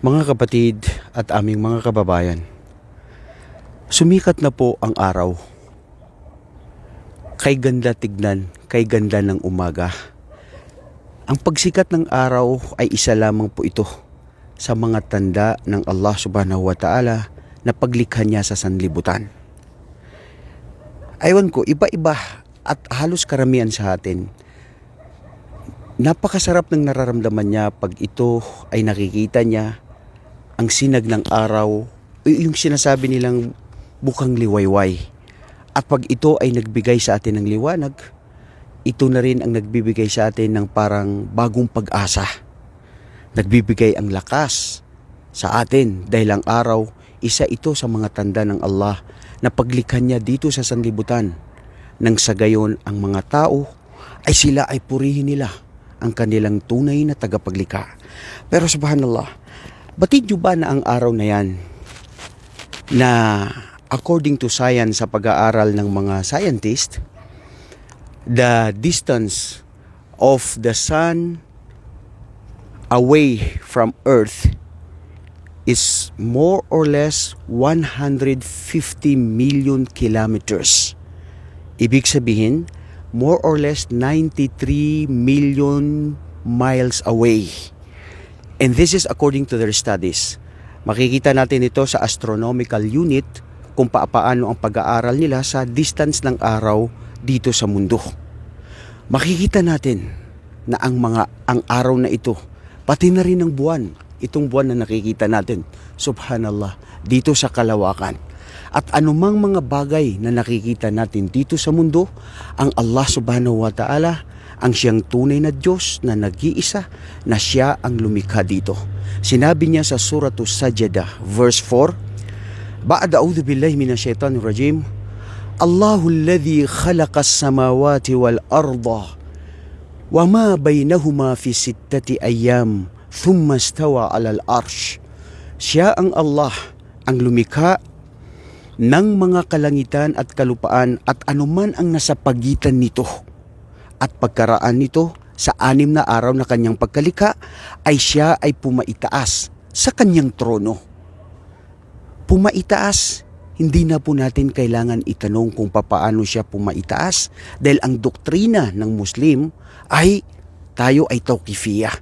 Mga kapatid at aming mga kababayan, sumikat na po ang araw. Kay ganda tignan, kay ganda ng umaga. Ang pagsikat ng araw ay isa lamang po ito sa mga tanda ng Allah subhanahu wa ta'ala na paglikha niya sa sanlibutan. Aywan ko, iba-iba at halos karamihan sa atin napakasarap ng nararamdaman niya pag ito ay nakikita niya ang sinag ng araw, yung sinasabi nilang bukang liwayway. At pag ito ay nagbigay sa atin ng liwanag, ito na rin ang nagbibigay sa atin ng parang bagong pag-asa. Nagbibigay ang lakas sa atin dahil ang araw, isa ito sa mga tanda ng Allah na paglikha niya dito sa sanlibutan. Nang sa gayon ang mga tao ay sila ay purihin nila ang kanilang tunay na tagapaglikha. Pero subhanallah, batid nyo ba na ang araw na yan na according to science sa pag-aaral ng mga scientist, the distance of the sun away from earth is more or less 150 million kilometers. Ibig sabihin, more or less 93 million miles away. And this is according to their studies. Makikita natin ito sa astronomical unit kung paano ang pag-aaral nila sa distance ng araw dito sa mundo. Makikita natin na ang mga ang araw na ito, pati na rin ang buwan, itong buwan na nakikita natin, subhanallah, dito sa kalawakan. At anumang mga bagay na nakikita natin dito sa mundo, ang Allah subhanahu wa ta'ala, ang siyang tunay na Diyos na nag-iisa, na siya ang lumikha dito. Sinabi niya sa Suratu Sajdah, verse 4, Ba'ad a'udhu billahi minasyaitanir rajim, Allahu alladhi khalaqa as-samawati wal arda wa ma bainahuma fi sittati ayyam thumma istawa 'alal arsh. Siya ang Allah, ang lumikha ng mga kalangitan at kalupaan at anuman ang nasa pagitan nito. At pagkaraan nito sa anim na araw na kanyang pagkalika ay siya ay pumaitaas sa kanyang trono. Pumaitaas, hindi na po natin kailangan itanong kung papaano siya pumaitaas dahil ang doktrina ng Muslim ay tayo ay tawkifiyah.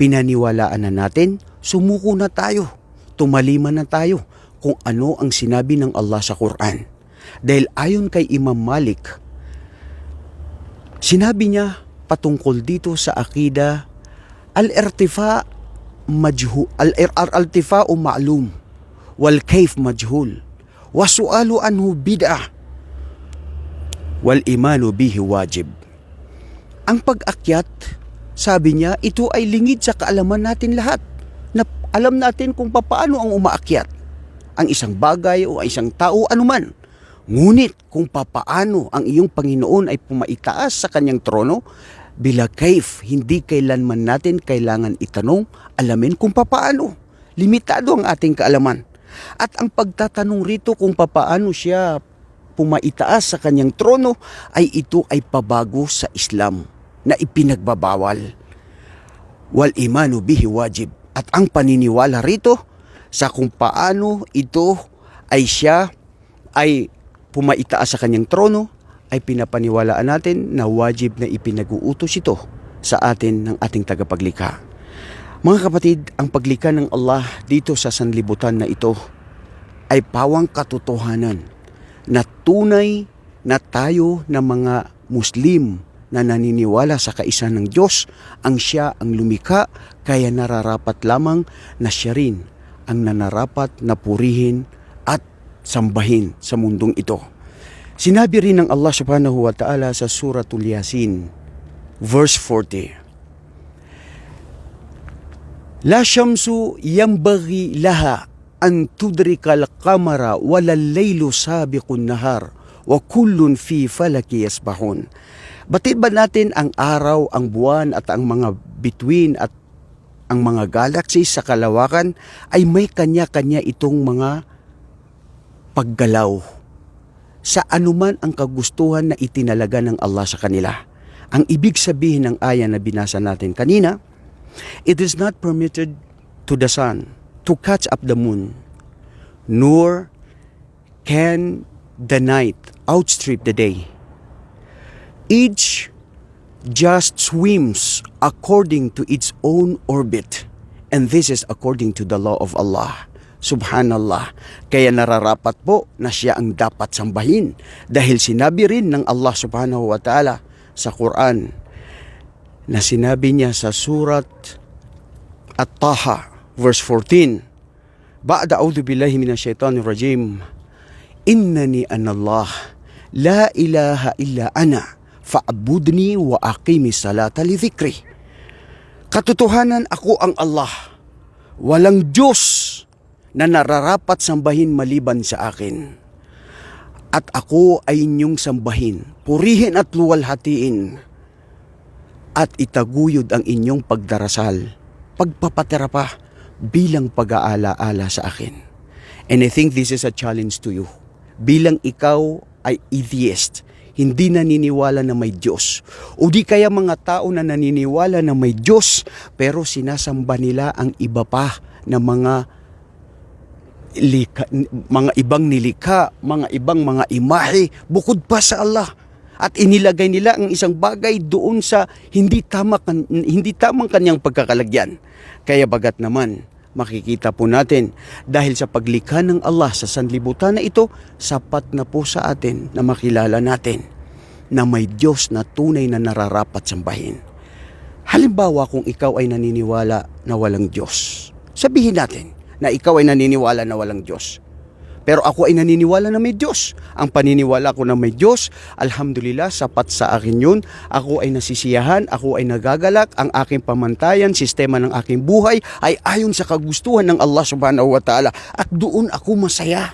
Pinaniwalaan na natin, sumuko na tayo, tumaliman na tayo kung ano ang sinabi ng Allah sa Quran. Dahil ayon kay Imam Malik, sinabi niya patungkol dito sa akida, al-irtifa majhu al-irtifa ma'lum wal kayf majhul wa su'alu anhu bid'ah wal imanu bihi wajib. Ang pag-akyat, sabi niya, ito ay lingid sa kaalaman natin lahat. Na alam natin kung paano ang umaakyat ang isang bagay o ang isang tao anuman. Ngunit kung papaano ang iyong Panginoon ay pumaitaas sa kanyang trono, bila kaif, hindi kailanman natin kailangan itanong, alamin kung papaano. Limitado ang ating kaalaman. At ang pagtatanong rito kung papaano siya pumaitaas sa kanyang trono ay ito ay pabago sa Islam na ipinagbabawal. Wal imanu bihi wajib. At ang paniniwala rito sa kung paano ito ay siya ay pumaitaas sa kanyang trono ay pinapaniwalaan natin na wajib na ipinag-uutos ito sa atin ng ating tagapaglikha. Mga kapatid, ang paglikha ng Allah dito sa sanlibutan na ito ay pawang katotohanan na tunay na tayo na mga Muslim na naniniwala sa kaisa ng Diyos ang siya ang lumikha kaya nararapat lamang na siya rin ang nanarapat na purihin sambahin sa mundong ito. Sinabi rin ng Allah subhanahu wa ta'ala sa suratul Yasin, verse 40, La syamsu yambaghi laha an tudrika al-qamara wala laylu sabiqun nahar wa kullun fi falaki yasbahun. Batid ba natin ang araw, ang buwan at ang mga between at ang mga galaxies sa kalawakan ay may kanya-kanya itong mga paggalaw sa anuman ang kagustuhan na itinalaga ng Allah sa kanila. Ang ibig sabihin ng aya na binasa natin kanina, it is not permitted to the sun to catch up the moon, nor can the night outstrip the day. Each just swims according to its own orbit. And this is according to the law of Allah. Subhanallah. Kaya nararapat po na siya ang dapat sambahin dahil sinabi rin ng Allah subhanahu wa ta'ala sa Quran na sinabi niya sa surat At-Taha verse 14 Ba'da a'udhu billahi minash shaitanir rajim. Innani anallah la ilaha illa ana. Fa'budni wa aqimi salata li dhikri. Katotohanan ako ang Allah. Walang Diyos na nararapat sambahin maliban sa akin at ako ay inyong sambahin purihin at luwalhatiin at itaguyod ang inyong pagdarasal, pagpapatira pa bilang pag-aala-ala sa akin. And I think this is a challenge to you. Bilang ikaw ay atheist, hindi naniniwala na may Diyos. O di kaya mga tao na naniniwala na may Diyos, pero sinasamba nila ang iba pa na mga lika, mga ibang nilikha, mga ibang mga imahe, bukod pa sa Allah at inilagay nila ang isang bagay doon sa hindi tama hindi tamang kanyang pagkakalagyan. Kaya bagat naman makikita po natin dahil sa paglikha ng Allah sa sanlibutan na ito, sapat na po sa atin na makilala natin na may Diyos na tunay na nararapat sambahin. Halimbawa kung ikaw ay naniniwala na walang Diyos, sabihin natin na ikaw ay naniniwala na walang Diyos. Pero ako ay naniniwala na may Diyos. Ang paniniwala ko na may Diyos, alhamdulillah, sapat sa akin yun. Ako ay nasisiyahan, ako ay nagagalak, ang aking pamantayan, sistema ng aking buhay ay ayon sa kagustuhan ng Allah subhanahu wa ta'ala. At doon ako masaya.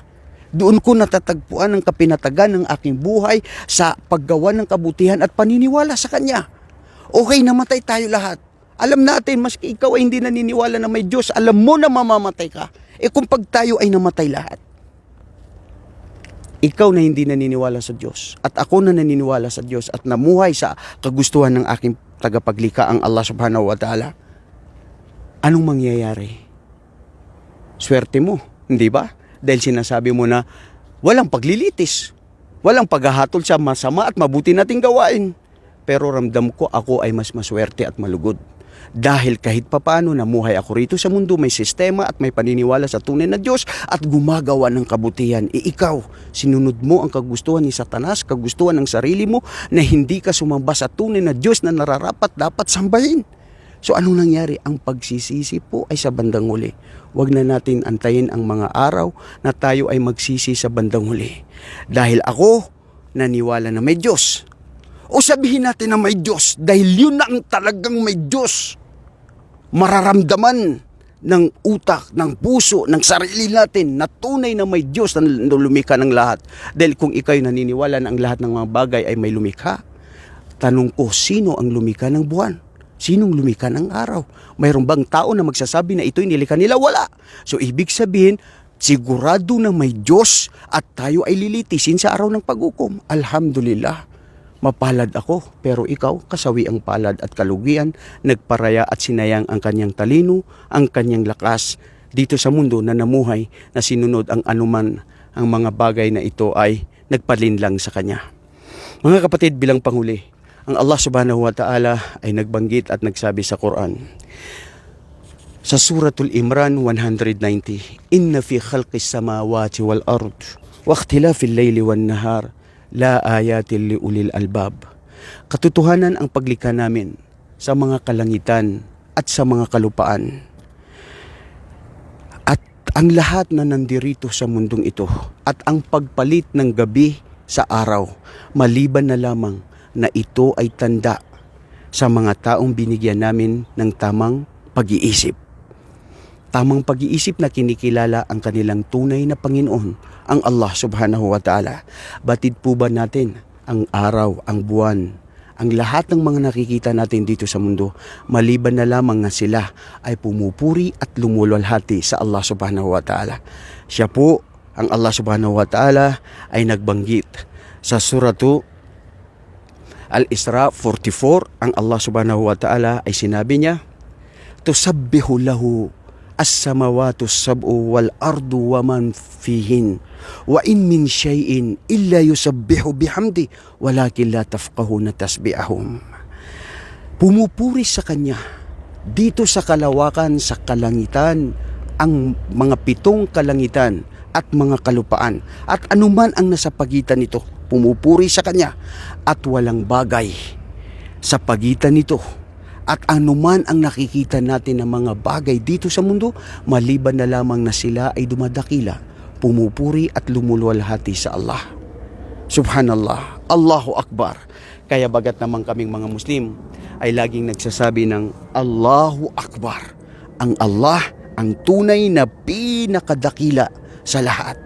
Doon ko natatagpuan ang kapinatagan ng aking buhay sa paggawa ng kabutihan at paniniwala sa Kanya. Okay, namatay tayo lahat. Alam natin, maski ikaw ay hindi naniniwala na may Diyos, alam mo na mamamatay ka. E kung pag tayo ay namatay lahat, ikaw na hindi naniniwala sa Diyos at ako na naniniwala sa Diyos at namuhay sa kagustuhan ng aking tagapaglikha ang Allah subhanahu wa ta'ala, anong mangyayari? Swerte mo, hindi ba? Dahil sinasabi mo na walang paglilitis, walang paghahatol sa masama at mabuti nating gawain. Pero ramdam ko ako ay mas maswerte at malugod. Dahil kahit papano namuhay ako rito sa mundo, may sistema at may paniniwala sa tunay na Diyos at gumagawa ng kabutihan. E ikaw, sinunod mo ang kagustuhan ni Satanas, kagustuhan ng sarili mo na hindi ka sumamba sa tunay na Diyos na nararapat dapat sambahin. So anong nangyari? Ang pagsisisi po ay sa bandang huli. Huwag na natin antayin ang mga araw na tayo ay magsisi sa bandang huli. Dahil ako, naniwala na may Diyos. O sabihin natin na may Diyos dahil yun na ang talagang may Diyos. Mararamdaman ng utak, ng puso, ng sarili natin na tunay na may Diyos na lumikha ng lahat. Dahil kung ikaw'y naniniwala na ang lahat ng mga bagay ay may lumikha, tanong ko, sino ang lumikha ng buwan? Sinong lumikha ng araw? Mayroon bang tao na magsasabi na ito'y nilikha nila? Wala. So ibig sabihin, sigurado na may Diyos at tayo ay lilitisin sa araw ng pag-ukom. Alhamdulillah. Mapalad ako, pero ikaw, kasawi ang palad at kalugian, nagparaya at sinayang ang kanyang talino, ang kanyang lakas, dito sa mundo na namuhay na sinunod ang anuman. Ang mga bagay na ito ay nagpalinlang sa kanya. Mga kapatid, bilang panghuli, ang Allah subhanahu wa ta'ala ay nagbanggit at nagsabi sa Quran, sa Suratul Imran 190, Inna fi khalqis samawati wal ard, wa ikhtilafil layli wan nahar, la ayatil li ulil albab. Katotohanan ang paglikha namin sa mga kalangitan at sa mga kalupaan. At ang lahat na nandirito sa mundong ito at ang pagpalit ng gabi sa araw, maliban na lamang na ito ay tanda sa mga taong binigyan namin ng tamang pag-iisip. Tamang pag-iisip na kinikilala ang kanilang tunay na Panginoon, ang Allah subhanahu wa ta'ala. Batid po ba natin ang araw, ang buwan, ang lahat ng mga nakikita natin dito sa mundo, maliban na lamang na sila ay pumupuri at lumulwalhati sa Allah subhanahu wa ta'ala. Siya po, ang Allah subhanahu wa ta'ala ay nagbanggit sa suratu Al-Isra 44, ang Allah subhanahu wa ta'ala ay sinabi niya, Tusabbihu lahu as-samawati as-sab'u wal ardu wa man fihin wa in min shay'in illa yusabbihu bihamdi walakin la tafqahuna tasbihahum pumupuri sa kanya dito sa kalawakan sa kalangitan ang mga pitong kalangitan at mga kalupaan. At anuman ang nasa pagitan nito pumupuri sa kanya at walang bagay sa pagitan nito at anuman ang nakikita natin ng mga bagay dito sa mundo maliban na lamang na sila ay dumadakila pumupuri at lumuluwalhati sa Allah Subhanallah, Allahu Akbar. Kaya bagat naman kaming mga Muslim ay laging nagsasabi ng Allahu Akbar. Ang Allah ang tunay na pinakadakila sa lahat.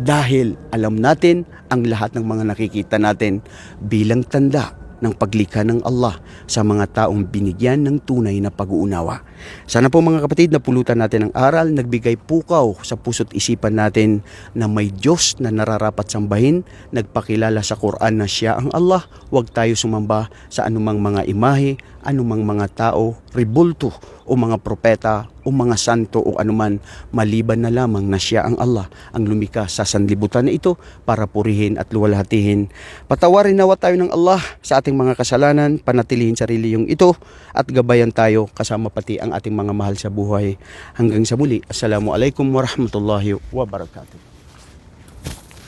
Dahil alam natin ang lahat ng mga nakikita natin bilang tanda ng paglikha ng Allah sa mga taong binigyan ng tunay na pag-uunawa. Sana po mga kapatid na pulutan natin ang aral, nagbigay pukaw sa puso't isipan natin na may Diyos na nararapat sambahin, nagpakilala sa Quran na siya ang Allah, huwag tayo sumamba sa anumang mga imahe, anumang mga tao, ribulto o mga propeta o mga santo o anuman maliban na lamang na siya ang Allah ang lumika sa sanlibutan na ito para purihin at luwalhatihin. Patawarin nawa tayo ng Allah sa ating mga kasalanan, panatilihin sarili yung ito at gabayan tayo kasama pati ang ating mga mahal sa buhay. Hanggang sa muli, Assalamualaikum warahmatullahi wabarakatuh.